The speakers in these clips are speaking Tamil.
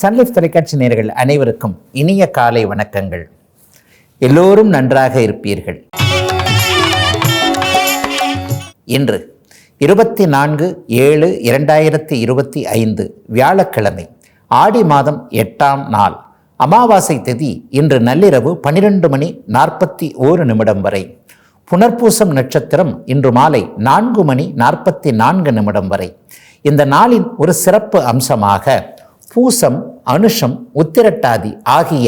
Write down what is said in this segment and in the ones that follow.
சன்லைஃப் தொலைக்காட்சி நேர்கள் அனைவருக்கும் இனிய காலை வணக்கங்கள். எல்லோரும் நன்றாக இருப்பீர்கள். இன்று இருபத்தி நான்கு ஏழு இரண்டாயிரத்தி இருபத்தி ஐந்து வியாழக்கிழமை ஆடி மாதம் எட்டாம் நாள் அமாவாசை திதி இன்று நள்ளிரவு பனிரெண்டு மணி நாற்பத்தி ஓரு நிமிடம் வரை. புனர்பூசம் நட்சத்திரம் இன்று மாலை நான்கு மணி நாற்பத்தி நான்கு நிமிடம் வரை. இந்த நாளின் ஒரு சிறப்பு அம்சமாக பூசம் அனுஷம் உத்திரட்டாதி ஆகிய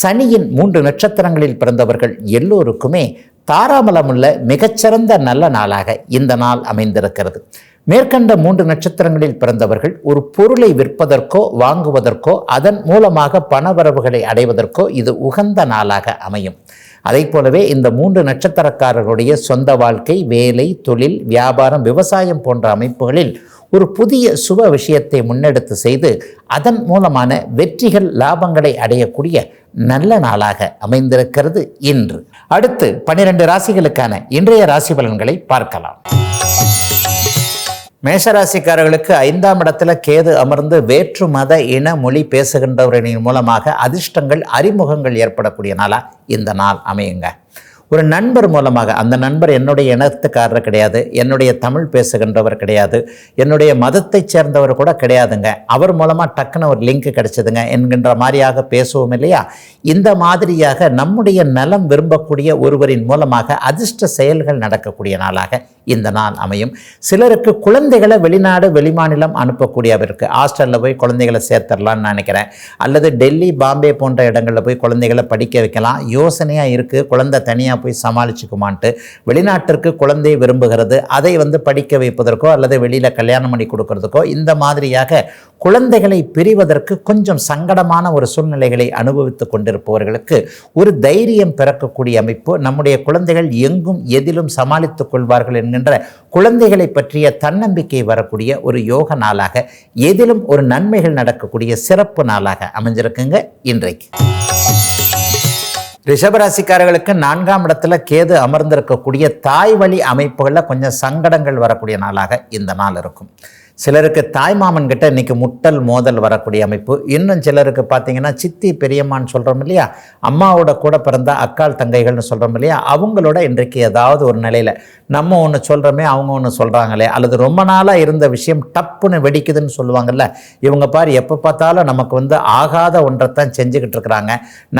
சனியின் மூன்று நட்சத்திரங்களில் பிறந்தவர்கள் எல்லோருக்குமே தாராமலமுள்ள மிகச்சிறந்த நல்ல நாளாக இந்த நாள் அமைந்திருக்கிறது. மேற்கண்ட மூன்று நட்சத்திரங்களில் பிறந்தவர்கள் ஒரு பொருளை விற்பதற்கோ வாங்குவதற்கோ அதன் மூலமாக பணவரவுகளை அடைவதற்கோ இது உகந்த நாளாக அமையும். அதை போலவே இந்த மூன்று நட்சத்திரக்காரர்களுடைய சொந்த வாழ்க்கை வேலை தொழில் வியாபாரம் விவசாயம் போன்ற அமைப்புகளில் ஒரு புதிய சுப விஷயத்தை முன்னெடுத்து செய்து அதன் மூலமான வெற்றிகள் லாபங்களை அடையக்கூடிய நல்ல நாளாக அமைந்திருக்கிறது இன்று. அடுத்து பன்னிரண்டு ராசிகளுக்கான இன்றைய ராசி பலன்களை பார்க்கலாம். மேஷராசிக்காரர்களுக்கு ஐந்தாம் இடத்துல கேது அமர்ந்து வேற்று மத இன மொழி பேசுகின்றவர்களின் மூலமாக அதிர்ஷ்டங்கள் அறிமுகங்கள் ஏற்படக்கூடிய நாளா இந்த நாள் அமையுங்க. ஒரு நண்பர் மூலமாக அந்த நண்பர் என்னுடைய இனத்துக்காரர் கிடையாது என்னுடைய தமிழ் பேசுகின்றவர் கிடையாது என்னுடைய மதத்தைச் சேர்ந்தவர் கூட கிடையாதுங்க. அவர் மூலமாக டக்குன்னு ஒரு லிங்க் கிடைச்சதுங்க. என்கின்ற மாதிரியாக பேசுவோம் இல்லையா? இந்த மாதிரியாக நம்முடைய நலம் விரும்பக்கூடிய ஒருவரின் மூலமாக அதிர்ஷ்ட செயல்கள் நடக்கக்கூடிய நாளாக இந்த நாள் அமையும். சிலருக்கு குழந்தைகளை வெளிநாடு வெளிமாநிலம் அனுப்பக்கூடியவருக்கு ஹாஸ்டலில் போய் குழந்தைகளை சேர்த்துடலான்னு நினைக்கிறேன். அல்லது டெல்லி பாம்பே போன்ற இடங்களில் போய் குழந்தைகளை படிக்க வைக்கலாம். யோசனையாக இருக்குது குழந்தை தனியாக போய் சமாளிச்சுக்குமான்ட்டு வெளிநாட்டிற்கு குழந்தை விரும்புகிறது. அதை வந்து படிக்க வைப்பதற்கோ அல்லது வெளியில் கல்யாணம் பண்ணி கொடுக்கறதுக்கோ இந்த மாதிரியாக குழந்தைகளை பிரிவதற்கு கொஞ்சம் சங்கடமான ஒரு சூழ்நிலைகளை அனுபவித்து கொண்டிருப்பவர்களுக்கு ஒரு தைரியம் பிறக்கக்கூடிய அமைப்பு. நம்முடைய குழந்தைகள் எங்கும் எதிலும் சமாளித்துக் கொள்வார்கள் என்கின்ற குழந்தைகளை பற்றிய தன்னம்பிக்கை வரக்கூடிய ஒரு யோக நாளாக எதிலும் ஒரு நன்மைகள் நடக்கக்கூடிய சிறப்பு நாளாக அமைஞ்சிருக்குங்க இன்றைக்கு. ரிஷபராசிக்காரர்களுக்கு நான்காம் இடத்துல கேது அமர்ந்திருக்கக்கூடிய தாய் வழி அமைப்புகளில் கொஞ்சம் சங்கடங்கள் வரக்கூடிய நாளாக இந்த நாள் இருக்கும். சிலருக்கு தாய்மாமன் கிட்ட இன்னைக்கு முட்டல் மோதல் வரக்கூடிய அமைப்பு. இன்னும் சிலருக்கு பார்த்தீங்கன்னா சித்தி பெரியம்மான்னு சொல்கிறோம் இல்லையா? அம்மாவோட கூட பிறந்த அக்கால் தங்கைகள்னு சொல்கிறோம் இல்லையா? அவங்களோட இன்றைக்கு ஏதாவது ஒரு நிலையில் நம்ம ஒன்று சொல்கிறோமே அவங்க ஒன்று சொல்கிறாங்களே அல்லது ரொம்ப நாளாக இருந்த விஷயம் டப்புன்னு வெடிக்குதுன்னு சொல்லுவாங்கல்ல இவங்க பார் எப்போ பார்த்தாலும் நமக்கு வந்து ஆகாத ஒன்றைத்தான் செஞ்சுக்கிட்டு இருக்கிறாங்க.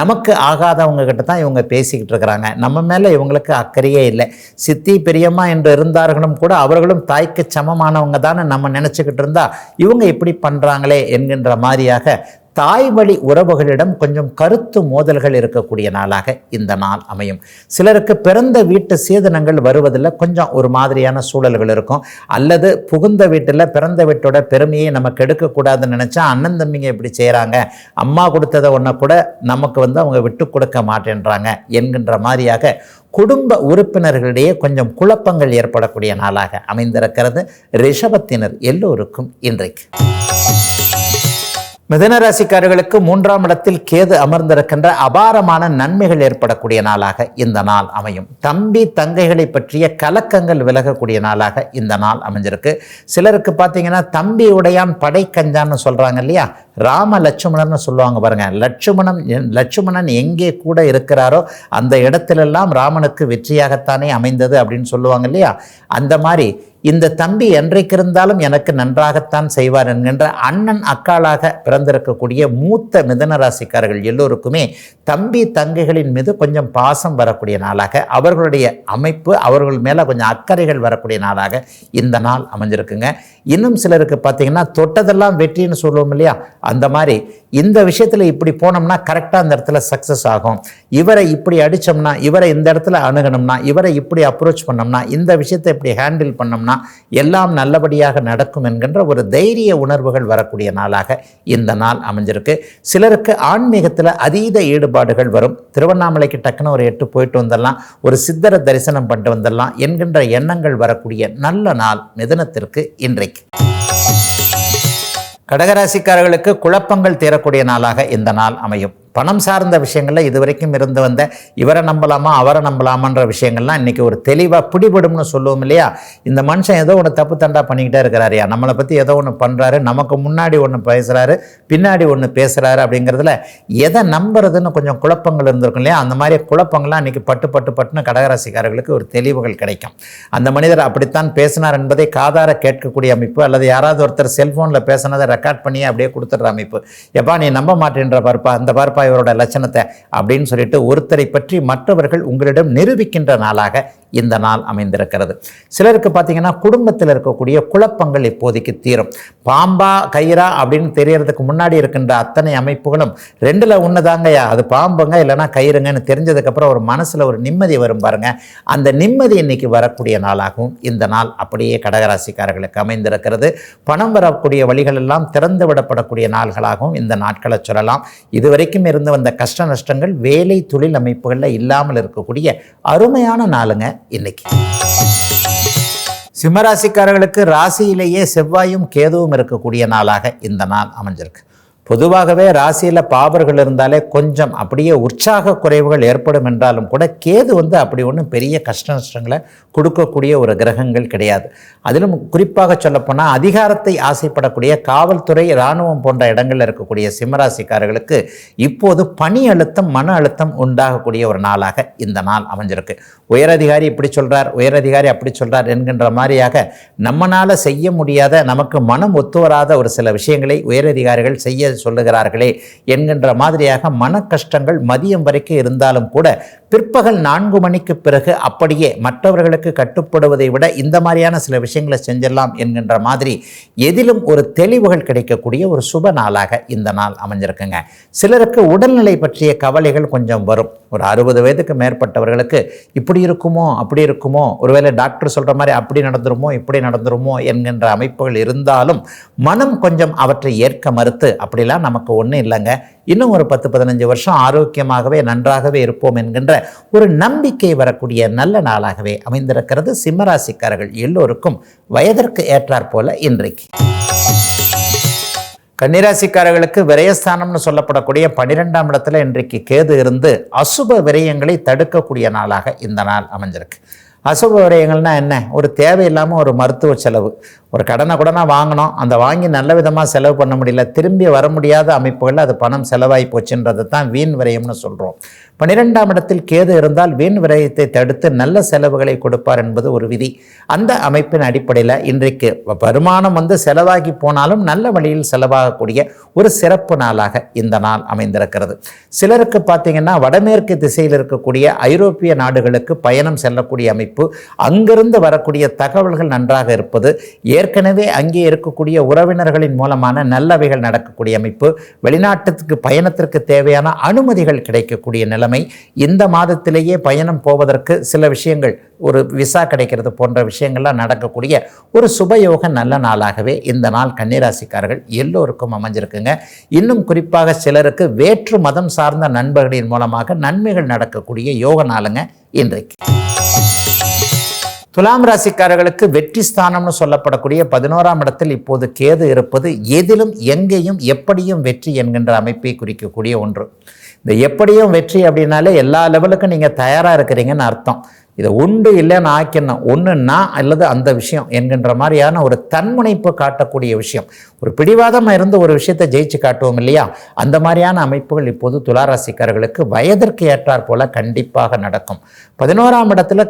நமக்கு ஆகாதவங்க கிட்ட தான் இவங்க பேசிக்கிட்டு இருக்கிறாங்க. நம்ம மேலே இவங்களுக்கு அக்கறையே இல்லை. சித்தி பெரியம்மா என்று இருந்தார்களும் கூட அவர்களும் தாய்க்கு சமமானவங்க தானே நம்ம நினச்சிக்கிட்டு இருந்தா இவங்க இப்படி பண்ணுறாங்களே என்கின்ற மாதிரியாக தாய் வழி உறவுகளிடம் கொஞ்சம் கருத்து மோதல்கள் இருக்கக்கூடிய நாளாக இந்த நாள் அமையும். சிலருக்கு பிறந்த வீட்டு சேதனங்கள் வருவதில் கொஞ்சம் ஒரு மாதிரியான சூழல்கள் இருக்கும். அல்லது புகுந்த வீட்டில் பிறந்த வீட்டோட பெருமையை நமக்கு எடுக்கக்கூடாதுன்னு நினச்சா அண்ணன் தம்பிங்க இப்படி செய்கிறாங்க அம்மா கொடுத்ததை ஒன்றை கூட நமக்கு வந்து அவங்க விட்டு கொடுக்க மாட்டேன்றாங்க. என்கின்ற மாதிரியாக குடும்ப உறுப்பினர்களிடையே கொஞ்சம் குழப்பங்கள் ஏற்படக்கூடிய நாளாக அமைந்திருக்கிறது. ரிஷபத்தினர் எல்லோருக்கும் இன்றைக்கு. மிதனராசிக்காரர்களுக்கு மூன்றாம் இடத்தில் கேது அமர்ந்திருக்கின்ற அபாரமான நன்மைகள் ஏற்படக்கூடிய நாளாக இந்த நாள் அமையும். தம்பி தங்கைகளை பற்றிய கலக்கங்கள் விலகக்கூடிய நாளாக இந்த நாள் அமைஞ்சிருக்கு. சிலருக்கு பார்த்தீங்கன்னா தம்பி உடையான் படை கஞ்சான்னு சொல்கிறாங்க இல்லையா? ராம லட்சுமணர்னு சொல்லுவாங்க பாருங்க. லட்சுமணன் லட்சுமணன் எங்கே கூட இருக்கிறாரோ அந்த இடத்திலெல்லாம் ராமனுக்கு வெற்றியாகத்தானே அமைந்தது அப்படின்னு சொல்லுவாங்க இல்லையா? அந்த மாதிரி இந்த தம்பி என்றைக்கு இருந்தாலும் எனக்கு நன்றாகத்தான் செய்வார் என்கின்ற அண்ணன் அக்காளாக பிறந்திருக்கக்கூடிய மூத்த மிதன ராசிக்காரர்கள் எல்லோருக்குமே தம்பி தங்கைகளின் மீது கொஞ்சம் பாசம் வரக்கூடிய நாளாக அவர்களுடைய அமைப்பு அவர்கள் மேலே கொஞ்சம் அக்கறைகள் வரக்கூடிய நாளாக இந்த நாள் அமைஞ்சிருக்குங்க. இன்னும் சிலருக்கு பார்த்தீங்கன்னா தொட்டதெல்லாம் வெற்றின்னு சொல்லுவோம் இல்லையா? அந்த மாதிரி இந்த விஷயத்தில் இப்படி போனோம்னா கரெக்டாக அந்த இடத்துல சக்ஸஸ் ஆகும். இவரை இப்படி அடித்தோம்னா இவரை இந்த இடத்துல அணுகணும்னா இவரை இப்படி அப்ரோச் பண்ணோம்னா இந்த விஷயத்தை இப்படி ஹேண்டில் பண்ணோம்னா எல்லாம் நல்லபடியாக நடக்கும் என்கின்ற ஒரு தைரிய உணர்வுகள் வரக்கூடிய நாளாக இந்த நாள் அமைஞ்சிருக்கு. சிலருக்கு ஆன்மீகத்தில் அதீத ஈடுபாடுகள் வரும். திருவண்ணாமலைக்கு டக்குன்னு ஒரு எட்டு போயிட்டு வந்துடலாம். ஒரு சித்தரை தரிசனம் பண்ணிட்டு வந்துடலாம் என்கின்ற எண்ணங்கள் வரக்கூடிய நல்ல நாள் மிதனத்திற்கு இன்றைக்கு. கடகராசிக்காரர்களுக்கு குழப்பங்கள் தீரக்கூடிய நாளாக இந்த நாள் அமையும். பணம் சார்ந்த விஷயங்களில் இதுவரைக்கும் இருந்து வந்த இவரை நம்பலாமா அவரை நம்பலாமான்ற விஷயங்கள்லாம் இன்றைக்கி ஒரு தெளிவாக பிடிபடும்னு சொல்லுவோம் இல்லையா? இந்த மனுஷன் ஏதோ ஒன்று தப்பு தண்டா பண்ணிக்கிட்டே இருக்கிறாரியா நம்மளை பற்றி ஏதோ ஒன்று பண்ணுறாரு நமக்கு முன்னாடி ஒன்று பேசுகிறாரு பின்னாடி ஒன்று பேசுகிறாரு அப்படிங்கிறதுல எதை நம்புறதுன்னு கொஞ்சம் குழப்பங்கள் இருந்திருக்கும் இல்லையா? அந்த மாதிரி குழப்பங்கள்லாம் இன்றைக்கி பட்டு பட்டு பட்டுன்னு கடகராசிக்காரர்களுக்கு ஒரு தெளிவுகள் கிடைக்கும். அந்த மனிதர் அப்படித்தான் பேசினார் என்பதை காதார கேட்கக்கூடிய அமைப்பு அல்லது யாராவது ஒருத்தர் செல்ஃபோனில் பேசினதை ரெக்கார்ட் பண்ணி அப்படியே கொடுத்துட்ற அமைப்பு. எப்பா நீ நம்ப மாட்டேன்ற பார்ப்பா. அந்த பார்ப்பா இவரோட லட்சணத்தை அப்படின்னு சொல்லிட்டு ஒருத்தரை பற்றி மற்றவர்கள் உங்களிடம் நிரூபிக்கின்ற நாளாக இந்த நாள் அமைந்திருக்கிறது. சிலருக்கு பார்த்தீங்கன்னா குடும்பத்தில் இருக்கக்கூடிய குழப்பங்கள் இப்போதைக்கு தீரும். பாம்பா கயிறா அப்படின்னு தெரியறதுக்கு முன்னாடி இருக்கின்ற அத்தனை அமைப்புகளும் ரெண்டில் ஒன்று தாங்கய்யா அது பாம்புங்க இல்லைன்னா கயிறுங்கன்னு தெரிஞ்சதுக்கப்புறம் ஒரு மனசில் ஒரு நிம்மதி வரும் பாருங்க. அந்த நிம்மதி இன்னைக்கு வரக்கூடிய நாளாகவும் இந்த நாள் அப்படியே கடகராசிக்காரர்களுக்கு அமைந்திருக்கிறது. பணம் வரக்கூடிய வழிகள் எல்லாம் திறந்து விடப்படக்கூடிய நாள்களாகவும் இந்த நாட்களை சொல்லலாம். இதுவரைக்கும் இருந்து வந்த கஷ்ட நஷ்டங்கள் வேலை தொழில் அமைப்புகளில் இல்லாமல் இருக்கக்கூடிய அருமையான நாளுங்க. இன்னைக்கு. சிம்மராசிக்காரர்களுக்கு ராசியிலேயே செவ்வாயும் கேதுவும் இருக்கக்கூடிய நாளாக இந்த நாள் அமைஞ்சிருக்கு. பொதுவாகவே ராசியில் பாவர்கள் இருந்தாலே கொஞ்சம் அப்படியே உற்சாக குறைவுகள் ஏற்படும் என்றாலும் கூட கேது வந்து அப்படி ஒன்றும் பெரிய கஷ்ட நஷ்டங்களை கொடுக்கக்கூடிய ஒரு கிரகங்கள் கிடையாது. அதிலும் குறிப்பாக சொல்லப்போனால் அதிகாரத்தை ஆசைப்படக்கூடிய காவல்துறை இராணுவம் போன்ற இடங்களில் இருக்கக்கூடிய சிம்மராசிக்காரர்களுக்கு இப்போது பணி அழுத்தம் மன அழுத்தம் உண்டாகக்கூடிய ஒரு நாளாக இந்த நாள் அமைஞ்சிருக்கு. உயரதிகாரி இப்படி சொல்கிறார் உயரதிகாரி அப்படி சொல்கிறார் என்கின்ற மாதிரியாக நம்மளால் செய்ய முடியாத நமக்கு மனம் ஒத்து வராத ஒரு சில விஷயங்களை உயரதிகாரிகள் செய்ய சொல்லுகிறார்களே. என்கின்ற மாதிரியாக மன கஷ்டங்கள் மதியம் வரைக்கும் இருந்தாலும் கூட பிற்பகல் நான்கு மணிக்கு பிறகு அப்படியே மற்றவர்களுக்கு கட்டுப்படுவதை விட இந்த மாதிரியான சில விஷயங்களை செஞ்சிடலாம் என்கின்ற மாதிரி எதிலும் ஒரு தெளிவுகள் கிடைக்கக்கூடிய ஒரு சுப நாளாக இந்த நாள் அமைஞ்சிருக்குங்க. சிலருக்கு உடல்நிலை பற்றிய கவலைகள் கொஞ்சம் வரும். ஒரு அறுபது வயதுக்கு மேற்பட்டவர்களுக்கு இப்படி இருக்குமோ அப்படி இருக்குமோ ஒருவேளை டாக்டர் சொல்கிற மாதிரி அப்படி நடந்துருமோ இப்படி நடந்துருமோ என்கின்ற அமைப்புகள் இருந்தாலும் மனம் கொஞ்சம் அவற்றை ஏற்க மறுத்து அப்படிலாம் நமக்கு ஒன்றும் இல்லைங்க. இன்னும் ஒரு பத்து பதினஞ்சு வருஷம் ஆரோக்கியமாகவே நன்றாகவே இருப்போம் என்கின்ற ஒரு நம்பிக்கை வரக்கூடிய நல்ல நாளாகவே அமைந்திருக்கிறது. சிம்மராசிக்காரர்கள் எல்லோருக்கும் வயதிற்கு ஏற்றாற் போல இன்றைக்கு. கன்னிராசிக்காரர்களுக்கு விரயஸ்தானம்னு சொல்லப்படக்கூடிய பனிரெண்டாம் இடத்துல இன்றைக்கு கேது இருந்து அசுப விரயங்களை தடுக்கக்கூடிய நாளாக இந்த நாள் அமைஞ்சிருக்கு. அசுப விரயங்கள்னா என்ன? ஒரு தேவையில்லாமல் ஒரு மருத்துவ செலவு ஒரு கடனை கூட நான் வாங்கினோம். அந்த வாங்கி நல்ல விதமாக செலவு பண்ண முடியல. திரும்பி வர முடியாத அமைப்புகளில் அது பணம் செலவாகி போச்சுன்றது தான் வீண் விரயம்னு சொல்கிறோம் பன்னிரெண்டாம் இடத்தில் கேது இருந்தால் வீண் விரயத்தை தடுத்து நல்ல செலவுகளை கொடுப்பார் என்பது ஒரு விதி. அந்த அமைப்பின் அடிப்படையில் இன்றைக்கு வருமானம் வந்து செலவாகி போனாலும் நல்ல வழியில் செலவாகக்கூடிய ஒரு சிறப்பு நாளாக இந்த நாள் அமைந்திருக்கிறது. சிலருக்கு பார்த்தீங்கன்னா வடமேற்கு திசையில் இருக்கக்கூடிய ஐரோப்பிய நாடுகளுக்கு பயணம் செல்லக்கூடிய அமைப்பு அங்கிருந்து வரக்கூடிய தகவல்கள் நன்றாக இருப்பது ஏ ஏற்கனவே அங்கே இருக்கக்கூடிய உறவினர்களின் மூலமான நல்லவைகள் நடக்கக்கூடிய அமைப்பு வெளிநாட்டுக்கு பயணத்திற்கு தேவையான அனுமதிகள் கிடைக்கக்கூடிய நிலைமை இந்த மாதத்திலேயே பயணம் போவதற்கு சில விஷயங்கள் ஒரு விசா கிடைக்கிறது போன்ற விஷயங்கள்லாம் நடக்கக்கூடிய ஒரு சுபயோக நல்ல நாளாகவே இந்த நாள் கன்னிராசிக்காரர்கள் எல்லோருக்கும் அமைஞ்சிருக்குங்க. இன்னும் குறிப்பாக சிலருக்கு வேற்று மதம் சார்ந்த நண்பர்களின் மூலமாக நன்மைகள் நடக்கக்கூடிய யோக நாளுங்க இன்றைக்கு. துலாம் ராசிக்காரர்களுக்கு வெற்றி ஸ்தானம்னு சொல்லப்படக்கூடிய பதினோராம் இடத்தில் இப்போது கேது இருப்பது எதிலும் எங்கேயும் எப்படியும் வெற்றி என்கின்ற அமைப்பை குறிக்கக்கூடிய ஒன்று. இந்த எப்படியும் வெற்றி அப்படின்னாலே எல்லா லெவலுக்கும் நீங்கள் தயாராக இருக்கிறீங்கன்னு அர்த்தம். இதை உண்டு இல்லைன்னு ஆக்கிடணும். ஒன்றுன்னா அல்லது அந்த விஷயம் என்கின்ற மாதிரியான ஒரு தன்முனைப்பு காட்டக்கூடிய விஷயம். ஒரு பிடிவாதமாக இருந்து ஒரு விஷயத்தை ஜெயிச்சு காட்டுவோம் இல்லையா? அந்த மாதிரியான அமைப்புகள் இப்போது துளாராசிக்காரர்களுக்கு வயதிற்கு ஏற்றாற் போல கண்டிப்பாக நடக்கும். பதினோராம் இடத்துல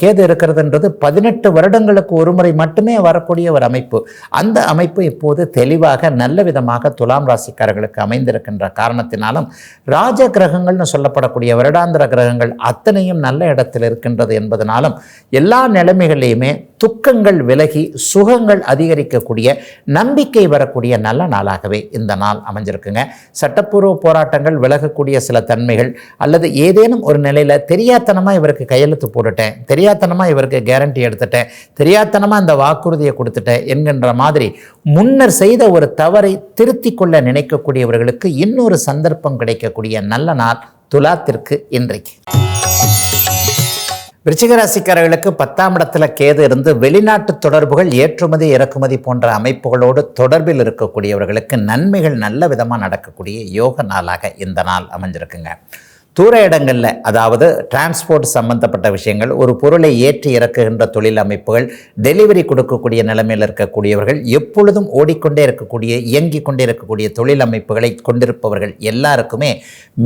கேது இருக்கிறதுன்றது பதினெட்டு வருடங்களுக்கு ஒரு முறை மட்டுமே வரக்கூடிய ஒரு அமைப்பு. அந்த அமைப்பு இப்போது தெளிவாக நல்ல விதமாக துலாம் ராசிக்காரர்களுக்கு அமைந்திருக்கின்ற காரணத்தினாலும் ராஜ கிரகங்கள்னு சொல்லப்படக்கூடிய வருடாந்திர கிரகங்கள் அத்தனையும் நல்ல இடத்தில் இருக்கின்றது. என்பதனாலும் எல்லா நிலைமைகளையுமே துக்கங்கள் விலகி சுகங்கள் அதிகரிக்கக்கூடிய நம்பிக்கை வரக்கூடிய நல்ல நாளாகவே இந்த நாள் அமைஞ்சிருக்குங்க. சட்டப்பூர்வ போராட்டங்கள் விலகக்கூடிய சில தன்மைகள் அல்லது ஏதேனும் ஒரு நிலையில் தெரியாத்தனமாக இவருக்கு கையெழுத்து போட்டுட்டேன் தெரியாத்தனமாக இவருக்கு கேரண்டி எடுத்துட்டேன் தெரியாத்தனமாக இந்த வாக்குறுதியை கொடுத்துட்டேன் என்கின்ற மாதிரி முன்னர் செய்த ஒரு தவறை திருத்தி கொள்ள நினைக்கக்கூடியவர்களுக்கு இன்னொரு சந்தர்ப்பம் கிடைக்கக்கூடிய நல்ல நாள் துலாத்திற்கு இன்றைக்கு. விருச்சிகராசிக்காரர்களுக்கு பத்தாம் இடத்துல கேது இருந்து வெளிநாட்டு தொடர்புகள் ஏற்றுமதி இறக்குமதி போன்ற அமைப்புகளோடு தொடர்பில் இருக்கக்கூடியவர்களுக்கு நன்மைகள் நல்ல விதமாக நடக்கக்கூடிய யோக நாளாக இந்த நாள் அமைஞ்சிருக்குங்க. தூர இடங்களில் அதாவது டிரான்ஸ்போர்ட் சம்பந்தப்பட்ட விஷயங்கள் ஒரு பொருளை ஏற்றி இறக்குகின்ற தொழில் அமைப்புகள் டெலிவரி கொடுக்கக்கூடிய நிலைமையில் இருக்கக்கூடியவர்கள் எப்பொழுதும் ஓடிக்கொண்டே இருக்கக்கூடிய இயங்கிக் கொண்டே இருக்கக்கூடிய தொழில் அமைப்புகளை கொண்டிருப்பவர்கள் எல்லாருக்குமே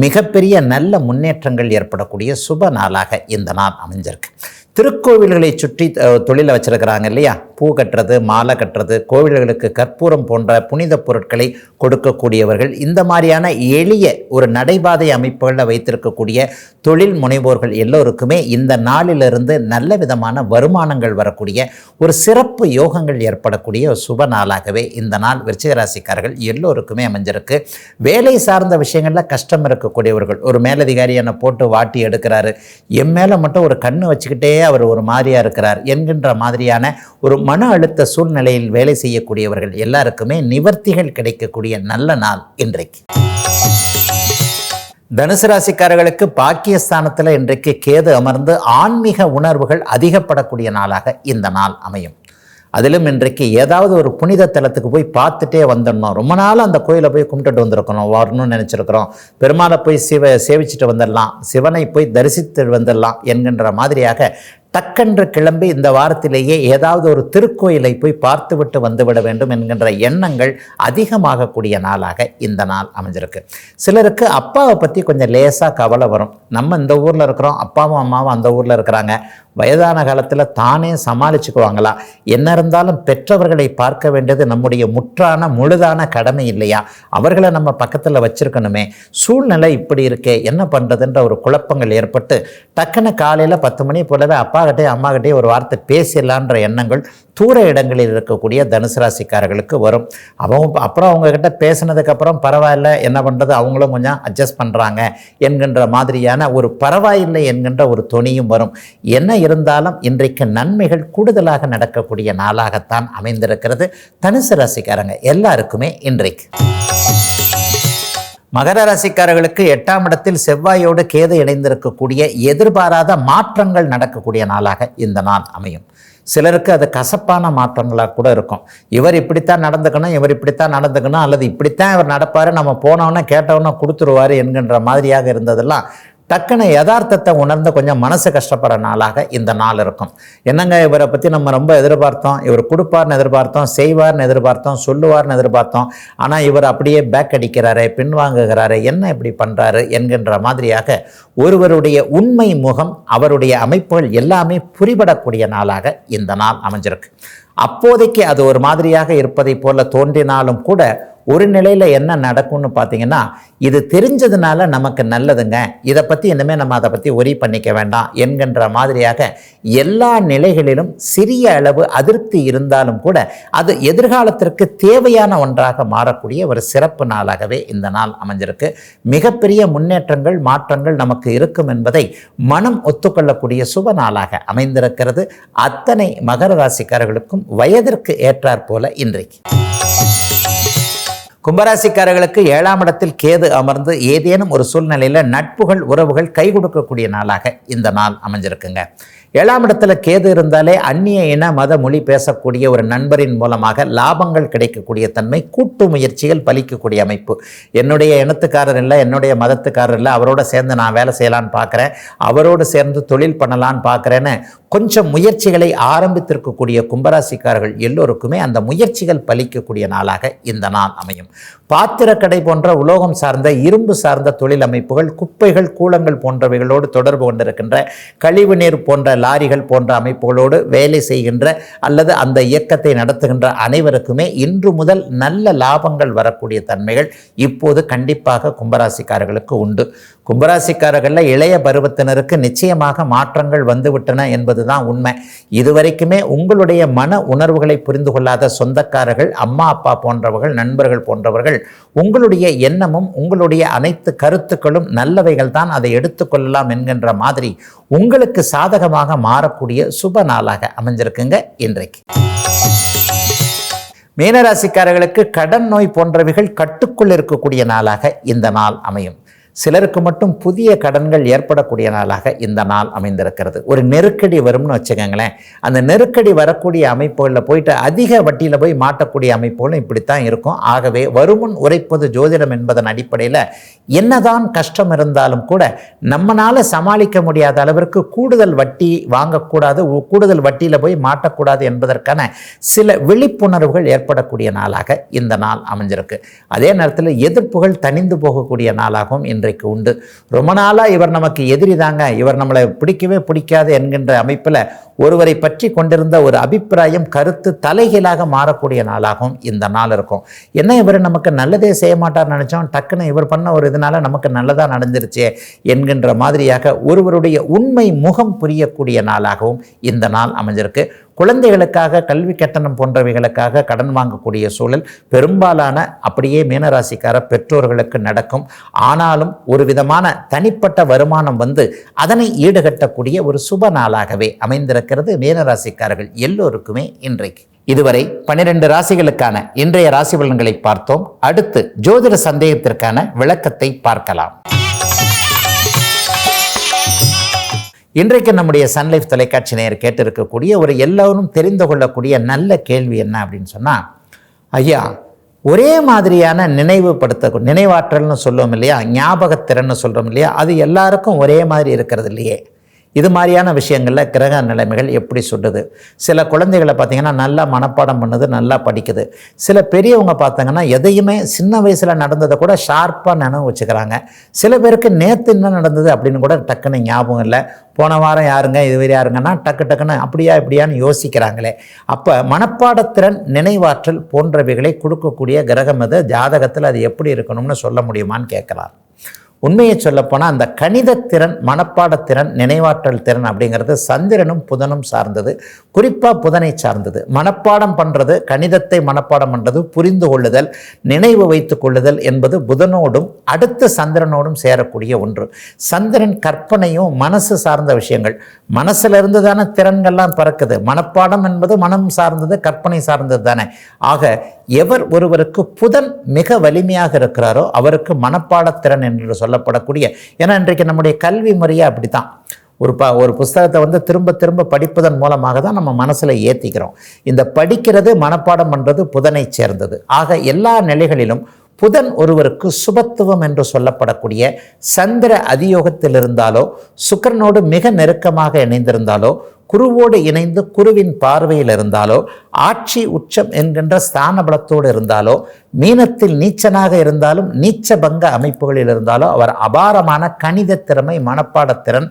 மிகப்பெரிய நல்ல முன்னேற்றங்கள் ஏற்படக்கூடிய சுப நாளாக இந்த நாள் அமைஞ்சிருக்கு. திருக்கோவில்களை சுற்றி தொழிலை வச்சுருக்கிறாங்க இல்லையா? பூ கட்டுறது மாலை கட்டுறது கோவில்களுக்கு கற்பூரம் போன்ற புனித பொருட்களை கொடுக்கக்கூடியவர்கள். இந்த மாதிரியான எளிய ஒரு நடைபாதை அமைப்புகளில் வைத்திருக்கக்கூடிய தொழில் முனைவோர்கள் எல்லோருக்குமே இந்த நாளிலிருந்து நல்ல விதமான வருமானங்கள் வரக்கூடிய ஒரு சிறப்பு யோகங்கள் ஏற்படக்கூடிய ஒரு சுப நாளாகவே இந்த நாள் விருச்சிகராசிக்காரர்கள் எல்லோருக்குமே அமைஞ்சிருக்கு. வேலை சார்ந்த விஷயங்களில் கஷ்டம் இருக்கக்கூடியவர்கள். ஒரு மேலதிகாரி என்னை போட்டு வாட்டி எடுக்கிறாரு. என் மேலே மட்டும் ஒரு கண்ணு வச்சுக்கிட்டே அவர் ஒரு மாதிரியாக இருக்கிறார். என்கின்ற மாதிரியான ஒரு மன மன அழுத்த சூழ்நிலையில் வேலை செய்யக்கூடியவர்கள் எல்லாருக்குமே நிவர்த்திகள் கிடைக்கக்கூடிய நல்ல நாள் இன்றைக்கு. தனுசு ராசிக்காரர்களுக்கு பாக்கியஸ்தானத்தில் இன்றைக்கு கேது அமர்ந்து ஆன்மீக உணர்வுகள் அதிகப்படக்கூடிய நாளாக இந்த நாள் அமையும். அதிலும் இன்றைக்கு ஏதாவது ஒரு புனித தலத்துக்கு போய் பார்த்துட்டே வந்துடணும். ரொம்ப நாள் அந்த கோயிலை போய் கும்பிட்டுட்டு வந்திருக்கணும். வரணும்னு நினச்சிருக்கிறோம். பெருமாளை போய் சிவ சேவிச்சுட்டு வந்துடலாம். சிவனை போய் தரிசித்து வந்துடலாம் என்கின்ற மாதிரியாக டக்கென்று கிளம்பி இந்த வாரத்திலேயே ஏதாவது ஒரு திருக்கோயிலை போய் பார்த்துவிட்டு வந்துவிட வேண்டும் என்கின்ற எண்ணங்கள் அதிகமாகக்கூடிய நாளாக இந்த நாள் அமைஞ்சிருக்கு. சிலருக்கு அப்பாவை பற்றி கொஞ்சம் லேசாக கவலை வரும். நம்ம இந்த ஊரில் இருக்கிறோம் அப்பாவும் அம்மாவும் அந்த ஊரில் இருக்கிறாங்க. வயதான காலத்தில் தானே சமாளிச்சுக்குவாங்களா? என்ன இருந்தாலும் பெற்றவர்களை பார்க்க வேண்டியது நம்முடைய முற்றான முழுதான கடமை இல்லையா? அவர்களை நம்ம பக்கத்தில் வச்சுருக்கணுமே. சூழ்நிலை இப்படி இருக்கே என்ன பண்ணுறதுன்ற ஒரு குழப்பங்கள் ஏற்பட்டு டக்குன்னு காலையில் பத்து மணி போலவே அப்பாகிட்டே அம்மாகிட்டே ஒரு வார்த்தை பேசிடலான்ற எண்ணங்கள் தூர இடங்களில் இருக்கக்கூடிய தனுசு ராசிக்காரர்களுக்கு வரும். அவங்க அப்புறம் அவங்கக்கிட்ட பேசினதுக்கப்புறம் பரவாயில்ல என்ன பண்ணுறது அவங்களும் கொஞ்சம் அட்ஜஸ்ட் பண்ணுறாங்க என்கின்ற மாதிரியான ஒரு பரவாயில்லை என்கின்ற ஒரு துணியும் வரும். என்ன இருந்தாலும் இன்றைக்கு நன்மைகள் கூடுதலாக நடக்கக்கூடிய நாளாகத்தான் அமைந்திருக்கிறது. தனுசு ராசிக்காரங்க எல்லாருக்குமே இன்றைக்கு. மகர ராசிக்காரர்களுக்கு எட்டாம் இடத்தில் செவ்வாயோடு கேது இணைந்திருக்கக்கூடிய எதிர்பாராத மாற்றங்கள் நடக்கக்கூடிய நாளாக இந்த நாள் அமையும். சிலருக்கு அது கசப்பான மாற்றங்களாக கூட இருக்கும். இவர் இப்படித்தான் நடந்துக்கணும் இவர் இப்படித்தான் நடந்துக்கணும் அல்லது இப்படித்தான் இவர் நடப்பார் நம்ம போனோன்னே கேட்டவொன்னே கொடுத்துருவார் என்கின்ற மாதிரியாக இருந்ததெல்லாம் டக்குன்னு யதார்த்தத்தை உணர்ந்து கொஞ்சம் மனசு கஷ்டப்படுற நாளாக இந்த நாள் இருக்கும். என்னங்க இவரை பற்றி நம்ம ரொம்ப எதிர்பார்த்தோம். இவர் கொடுப்பார்னு எதிர்பார்த்தோம். செய்வார்னு எதிர்பார்த்தோம். சொல்லுவார்னு எதிர்பார்த்தோம். ஆனால் இவர் அப்படியே பேக் அடிக்கிறாரு பின்வாங்குகிறாரு என்ன இப்படி பண்ணுறாரு என்கின்ற மாதிரியாக ஒருவருடைய உண்மை முகம் அவருடைய அமைப்புகள் எல்லாமே புரிபடக்கூடிய நாளாக இந்த நாள் அமைஞ்சிருக்கு. அப்போதைக்கு அது ஒரு மாதிரியாக இருப்பதைப் போல தோன்றினாலும் கூட ஒரு நிலையில் என்ன நடக்கும்னு பார்த்தீங்கன்னா இது தெரிஞ்சதுனால நமக்கு நல்லதுங்க. இதை பற்றி இனிமேல் நம்ம அதை பற்றி ஒரி பண்ணிக்க வேண்டாம் என்கின்ற மாதிரியாக எல்லா நிலைகளிலும் சிறிய அளவு அதிருப்தி இருந்தாலும் கூட அது எதிர்காலத்திற்கு தேவையான ஒன்றாக மாறக்கூடிய ஒரு சிறப்பு நாளாகவே இந்த நாள் அமைஞ்சிருக்கு. மிகப்பெரிய முன்னேற்றங்கள் மாற்றங்கள் நமக்கு இருக்கும் என்பதை மனம் ஒத்துக்கொள்ளக்கூடிய சுப நாளாக அமைந்திருக்கிறது. அத்தனை மகர ராசிக்காரர்களுக்கும் வயதிற்கு ஏற்றாற்போல இன்றைக்கு. கும்பராசிக்காரர்களுக்கு ஏழாம் இடத்தில் கேது அமர்ந்து ஏதேனும் ஒரு சூழ்நிலையில் நட்புகள் உறவுகள் கை கொடுக்கக்கூடிய நாளாக இந்த நாள் அமைஞ்சிருக்குங்க. ஏழாம் இடத்துல கேது இருந்தாலே அந்நிய இன மத மொழி பேசக்கூடிய ஒரு நண்பரின் மூலமாக லாபங்கள் கிடைக்கக்கூடிய தன்மை கூட்டு முயற்சிகள் பலிக்கக்கூடிய அமைப்பு. என்னுடைய இனத்துக்காரர் இல்லை என்னுடைய மதத்துக்காரர் இல்லை அவரோட சேர்ந்து நான் வேலை செய்யலான்னு பார்க்குறேன் அவரோடு சேர்ந்து தொழில் பண்ணலான்னு பார்க்குறேன்னு கொஞ்சம் முயற்சிகளை ஆரம்பித்திருக்கக்கூடிய கும்பராசிக்காரர்கள் எல்லோருக்குமே அந்த முயற்சிகள் பலிக்கக்கூடிய நாளாக இந்த நாள் அமையும். பாத்திரக்கடை போன்ற உலோகம் சார்ந்த இரும்பு சார்ந்த தொழில் அமைப்புகள் குப்பைகள் கூலங்கள் போன்றவைகளோடு தொடர்பு கொண்டிருக்கின்ற கழிவு நீர் போன்ற லாரிகள் போன்ற அமைப்புகளோடு வேலை செய்கின்ற அல்லது அந்த இயக்கத்தை நடத்துகின்ற அனைவருக்குமே இன்று முதல் நல்ல லாபங்கள் வரக்கூடிய தன்மைகள் இப்போது கண்டிப்பாக கும்பராசிக்காரர்களுக்கு உண்டு. கும்பராசிக்காரர்களில் இளைய பருவத்தினருக்கு நிச்சயமாக மாற்றங்கள் வந்துவிட்டன என்பதுதான் உண்மை. இதுவரைக்குமே உங்களுடைய மன உணர்வுகளை புரிந்து கொள்ளாத சொந்தக்காரர்கள் அம்மா அப்பா போன்றவர்கள் நண்பர்கள் போன்றவர்கள் உங்களுடைய எண்ணமும் உங்களுடைய அனைத்து கருத்துக்களும் நல்லவைகள் தான் அதை எடுத்துக்கொள்ளலாம் என்கின்ற மாதிரி உங்களுக்கு சாதகமாக மாறக்கூடிய சுப நாளாக அமைஞ்சிருக்குங்க இன்றைக்கு. மீனராசிக்காரர்களுக்கு கடன் நோய் போன்றவைகள் கட்டுக்குள் இருக்கக்கூடிய நாளாக இந்த நாள் அமையும். சிலருக்கு மட்டும் புதிய கடன்கள் ஏற்படக்கூடிய நாளாக இந்த நாள் அமைந்திருக்கிறது. ஒரு நெருக்கடி வரும்னு வச்சுக்கோங்களேன். அந்த நெருக்கடி வரக்கூடிய அமைப்புகளில் போயிட்டு அதிக வட்டியில் போய் மாட்டக்கூடிய அமைப்புகளும் இப்படித்தான் இருக்கும். ஆகவே வருமுன் உரைப்பது ஜோதிடம் என்பதன் அடிப்படையில் என்னதான் கஷ்டம் இருந்தாலும் கூட நம்மளால் சமாளிக்க முடியாத அளவிற்கு கூடுதல் வட்டி வாங்கக்கூடாது உ- கூடுதல் வட்டியில் போய் மாட்டக்கூடாது என்பதற்கான சில விழிப்புணர்வுகள் ஏற்படக்கூடிய நாளாக இந்த நாள் அமைஞ்சிருக்கு. அதே நேரத்தில் எதிர்ப்புகள் தணிந்து போகக்கூடிய நாளாகவும் இன்றைக்கு உண்டு. ரொம்ப நாளாக இவர் நமக்கு எதிரி தாங்க. இவர் நம்மளை பிடிக்கவே பிடிக்காது என்கின்ற அமைப்பில் ஒருவரை பற்றி கொண்டிருந்த ஒரு அபிப்பிராயம் கருத்து தலைகீழாக மாறக்கூடிய நாளாகவும் இந்த நாள் இருக்கும். என்ன இவர் நமக்கு நல்லதே செய்ய மாட்டார் நினச்சோம் டக்குன்னு இவர் பண்ண ஒரு இதனால நமக்கு நல்லதாக நடந்துருச்சே என்கின்ற மாதிரியாக ஒருவருடைய உண்மை முகம் புரியக்கூடிய நாளாகவும் இந்த நாள் அமைஞ்சிருக்கு. குழந்தைகளுக்காக கல்வி கட்டணம் போன்றவைகளுக்காக கடன் வாங்கக்கூடிய சூழல் பெரும்பாலான அப்படியே மீனராசிக்கார பெற்றோர்களுக்கு நடக்கும். ஆனாலும் ஒரு விதமான தனிப்பட்ட வருமானம் வந்து அதனை ஈடுகட்டக்கூடிய ஒரு சுப நாளாகவே இருக்கிறது மீனராசிக்காரர்கள் எல்லோருக்குமே இன்றைக்கு. இதுவரை பன்னிரண்டு ராசிகளுக்கான இன்றைய ராசி பலன்களை பார்த்தோம். அடுத்து ஜோதிட சந்தேகத்திற்கான விளக்கத்தை பார்க்கலாம். இன்றைக்கு நம்முடைய சன்லைஃப் தொலைக்காட்சி நேயர் கேட்டிருக்கக்கூடிய ஒரு எல்லோரும் தெரிந்து கொள்ளக்கூடிய நல்ல கேள்வி என்ன அப்படின்னு சொன்னால் ஐயா ஒரே மாதிரியான நினைவுபடுத்த நினைவாற்றல்னு சொல்லுவோம் இல்லையா? ஞாபகத்திறன்னு சொல்கிறோம் இல்லையா? அது எல்லாருக்கும் ஒரே மாதிரி இருக்கிறது இல்லையே. இது மாதிரியான விஷயங்களில் கிரக நிலைமைகள் எப்படி சொல்லுது சில குழந்தைகளை பார்த்திங்கன்னா நல்லா மனப்பாடம் பண்ணுது நல்லா படிக்குது. சில பெரியவங்க பார்த்தாங்கன்னா எதையுமே சின்ன வயசில் நடந்ததை கூட ஷார்ப்பாக நினைவு வச்சுக்கிறாங்க. சில பேருக்கு நேற்று என்ன நடந்தது அப்படின்னு கூட டக்குன்னு ஞாபகம் இல்லை. போன வாரம் யாருங்க இதுவரை யாருங்கன்னா டக்கு டக்குன்னு அப்படியா இப்படியான்னு யோசிக்கிறாங்களே. அப்போ மனப்பாடத்திறன் நினைவாற்றல் போன்றவைகளை கொடுக்கக்கூடிய கிரகம் இது ஜாதகத்தில் அது எப்படி இருக்கணும்னு சொல்ல முடியுமான்னு கேட்குறார். உண்மையை சொல்லப்போனால் அந்த கணிதத்திறன் மனப்பாடத்திறன் நினைவாற்றல் திறன் அப்படிங்கிறது சந்திரனும் புதனும் சார்ந்தது. குறிப்பாக புதனை சார்ந்தது. மனப்பாடம் பண்ணுறது கணிதத்தை மனப்பாடம் பண்ணுறது புரிந்து கொள்ளுதல் நினைவு வைத்து கொள்ளுதல் என்பது புதனோடும் அடுத்த சந்திரனோடும் சேரக்கூடிய ஒன்று. சந்திரன் கற்பனையும் மனசு சார்ந்த விஷயங்கள். மனசிலிருந்து தானே திறன்கள்லாம் பிறக்குது. மனப்பாடம் என்பது மனம் சார்ந்தது கற்பனை சார்ந்தது தானே. ஆக எவர் ஒருவருக்கு புதன் மிக வலிமையாக இருக்கிறாரோ அவருக்கு மனப்பாடத்திறன் என்று சொல்லப்படக்கூடிய. ஏன்னா இன்றைக்கு நம்முடைய கல்வி முறையே அப்படித்தான். ஒரு ப ஒரு புஸ்தகத்தை வந்து திரும்ப திரும்ப படிப்பதன் மூலமாக தான் நம்ம மனசில் ஏற்றிக்கிறோம் இந்த படிக்கிறது மனப்பாடம் பண்ணுறது புதனை சேர்ந்தது. ஆக எல்லா நிலைகளிலும் புதன் ஒருவருக்கு சுபத்துவம் என்று சொல்லப்படக்கூடிய சந்திர அதியோகத்தில் இருந்தாலோ சுக்கரனோடு மிக நெருக்கமாக இணைந்திருந்தாலோ குருவோடு இணைந்து குருவின் பார்வையில் இருந்தாலோ ஆட்சி உச்சம் என்கின்ற ஸ்தான பலத்தோடு இருந்தாலோ மீனத்தில் நீச்சனாக இருந்தாலும் நீச்ச பங்க அமைப்புகளில் இருந்தாலோ அவர் அபாரமான கணித திறமை மனப்பாடத்திறன்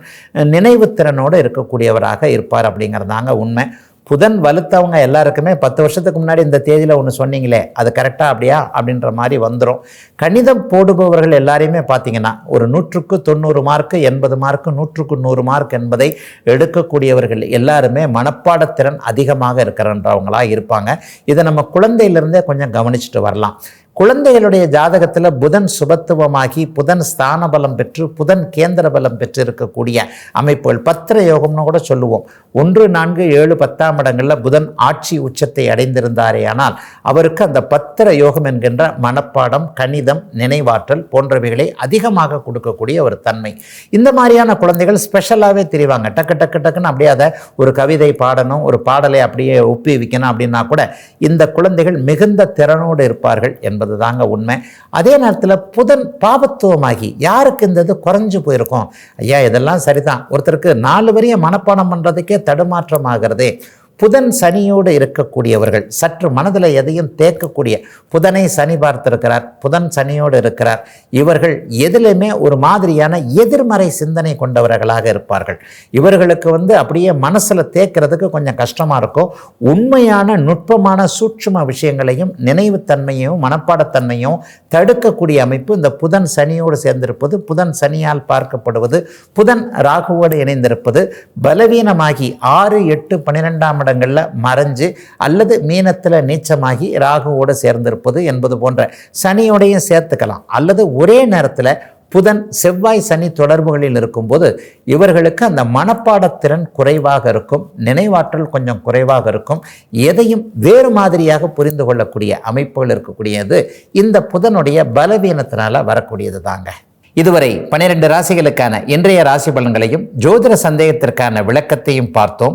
நினைவுத்திறனோடு இருக்கக்கூடியவராக இருப்பார் அப்படிங்கிறதாங்க உண்மை. புதன் வலுத்தவங்க எல்லாருக்குமே பத்து வருஷத்துக்கு முன்னாடி இந்த தேதியில் ஒன்று சொன்னீங்களே அது கரெக்டாக அப்படியா? அப்படின்ற மாதிரி வந்துடும் கணிதம் போடுபவர்கள் எல்லாரையுமே பார்த்தீங்கன்னா ஒரு நூற்றுக்கு தொண்ணூறு மார்க்கு எண்பது மார்க்கு நூற்றுக்கு நூறு மார்க் என்பதை எடுக்கக்கூடியவர்கள் எல்லாருமே மனப்பாடத்திறன் அதிகமாக இருக்கிறன்றவங்களாக இருப்பாங்க. இதை நம்ம குழந்தையிலேருந்தே கொஞ்சம் கவனிச்சுட்டு வரலாம். குழந்தைகளுடைய ஜாதகத்தில் புதன் சுபத்துவமாகி புதன் ஸ்தான பலம் பெற்று புதன் கேந்திர பலம் பெற்று இருக்கக்கூடிய அமைப்புகள். பத்திர யோகம்னு கூட சொல்லுவோம். ஒன்று நான்கு ஏழு பத்தாம் இடங்களில் புதன் ஆட்சி உச்சத்தை அடைந்திருந்தாரே ஆனால் அவருக்கு அந்த பத்திர யோகம் என்கின்ற மனப்பாடம் கணிதம் நினைவாற்றல் போன்றவைகளை அதிகமாக கொடுக்கக்கூடிய ஒரு தன்மை. இந்த மாதிரியான குழந்தைகள் ஸ்பெஷலாகவே தெரிவாங்க. டக்கு டக்கு டக்குன்னு அப்படியே அதை ஒரு கவிதை பாடணும் ஒரு பாடலை அப்படியே ஒப்பி வைக்கணும் அப்படின்னா கூட இந்த குழந்தைகள் மிகுந்த திறனோடு இருப்பார்கள் என்பது தாங்க உண்மை. அதே நேரத்தில் புதன் பாபத்துவமாகி யாருக்கு இந்த இது குறைஞ்சு போயிருக்கும்? ஐயா இதெல்லாம் சரிதான். ஒருத்தருக்கு நாலு வரையும் மனப்பாடம் பண்ணுறதுக்கே தடுமாற்றம் ஆகிறதே புதன் சனியோடு இருக்கக்கூடியவர்கள் சற்று மனதில் எதையும் தேக்கக்கூடிய புதனை சனி பார்த்திருக்கிறார் புதன் சனியோடு இருக்கிறார். இவர்கள் எதிலுமே ஒரு மாதிரியான எதிர்மறை சிந்தனை கொண்டவர்களாக இருப்பார்கள். இவர்களுக்கு வந்து அப்படியே மனசில் தேக்கிறதுக்கு கொஞ்சம் கஷ்டமாக இருக்கும். உண்மையான நுட்பமான சூட்சும விஷயங்களையும் நினைவுத்தன்மையும் மனப்பாடத்தன்மையும் தடுக்கக்கூடிய அமைப்பு இந்த புதன் சனியோடு சேர்ந்திருப்பது புதன் சனியால் பார்க்கப்படுவது புதன் ராகுவோடு இணைந்திருப்பது பலவீனமாகி ஆறு எட்டு பன்னிரெண்டாம் இடங்களில் மறைஞ்சு அல்லது மீனத்தில் நீச்சமாகி ராகுவோடு சேர்ந்திருப்பது என்பது போன்ற சனியோடையும் சேர்த்துக்கலாம் அல்லது ஒரே நேரத்தில் புதன் செவ்வாய் சனி தொடர்புகளில் இருக்கும்போது இவர்களுக்கு அந்த மனப்பாடத்திறன் குறைவாக இருக்கும் நினைவாற்றல் கொஞ்சம் குறைவாக இருக்கும் எதையும் வேறு மாதிரியாக புரிந்து கொள்ளக்கூடிய அமைப்புகள் இருக்கக்கூடியது இந்த புதனுடைய பலவீனத்தினால வரக்கூடியது தாங்க இதுவரை பனிரெண்டு ராசிகளுக்கான இன்றைய ராசி பலன்களையும் ஜோதிட சந்தேகத்திற்கான விளக்கத்தையும் பார்த்தோம்